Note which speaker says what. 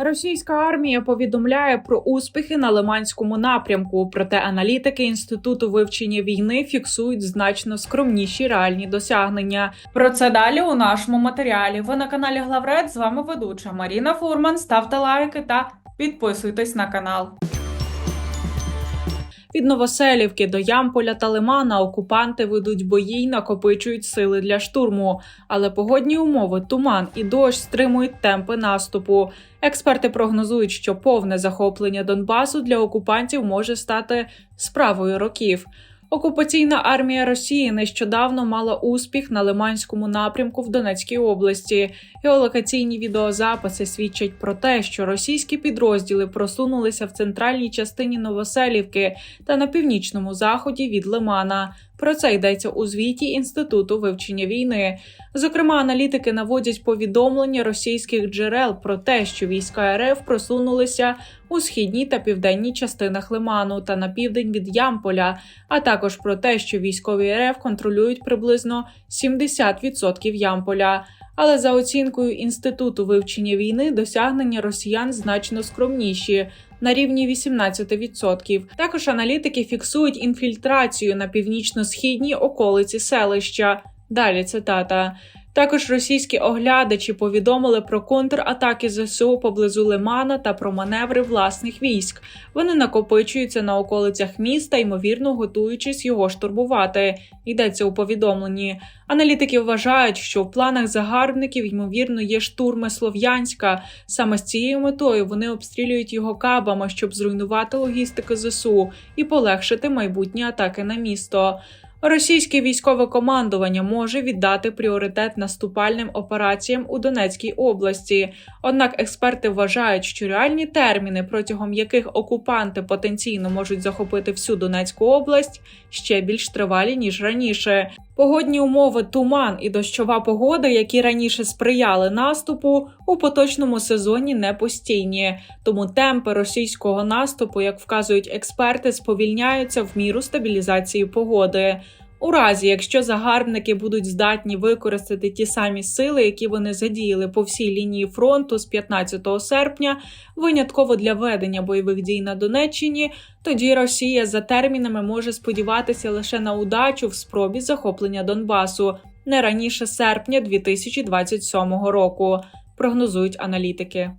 Speaker 1: Російська армія повідомляє про успіхи на Лиманському напрямку. Проте аналітики інституту вивчення війни фіксують значно скромніші реальні досягнення. Про це далі у нашому матеріалі. Ви на каналі Главред. З вами ведуча Маріна Фурман. Ставте лайки та підписуйтесь на канал. Від Новоселівки до Ямполя та Лимана окупанти ведуть бої й накопичують сили для штурму. Але погодні умови, туман і дощ стримують темпи наступу. Експерти прогнозують, що повне захоплення Донбасу для окупантів може стати справою років. Окупаційна армія Росії нещодавно мала успіх на Лиманському напрямку в Донецькій області. Геолокаційні відеозаписи свідчать про те, що російські підрозділи просунулися в центральній частині Новоселівки та на північному заході від Лимана. Про це йдеться у звіті Інституту вивчення війни. Зокрема, аналітики наводять повідомлення російських джерел про те, що війська РФ просунулися у східній та південній частинах Лиману та на південь від Ямполя, а також про те, що військові РФ контролюють приблизно 70% Ямполя. Але за оцінкою Інституту вивчення війни досягнення росіян значно скромніші на рівні 18%. Також аналітики фіксують інфільтрацію на північно-східній околиці селища. Далі цитата. Також російські оглядачі повідомили про контратаки ЗСУ поблизу Лимана та про маневри власних військ. Вони накопичуються на околицях міста, ймовірно, готуючись його штурмувати. Йдеться у повідомленні. Аналітики вважають, що в планах загарбників ймовірно є штурми Слов'янська. Саме з цією метою вони обстрілюють його кабами, щоб зруйнувати логістику ЗСУ і полегшити майбутні атаки на місто. Російське військове командування може віддати пріоритет наступальним операціям у Донецькій області. Однак експерти вважають, що реальні терміни, протягом яких окупанти потенційно можуть захопити всю Донецьку область, ще більш тривалі ніж раніше. Погодні умови, туман і дощова погода, які раніше сприяли наступу, у поточному сезоні не постійні. Тому темпи російського наступу, як вказують експерти, сповільняються в міру стабілізації погоди. У разі, якщо загарбники будуть здатні використати ті самі сили, які вони задіяли по всій лінії фронту з 15 серпня, винятково для ведення бойових дій на Донеччині, тоді Росія за термінами може сподіватися лише на удачу в спробі захоплення Донбасу не раніше серпня 2027 року, прогнозують аналітики.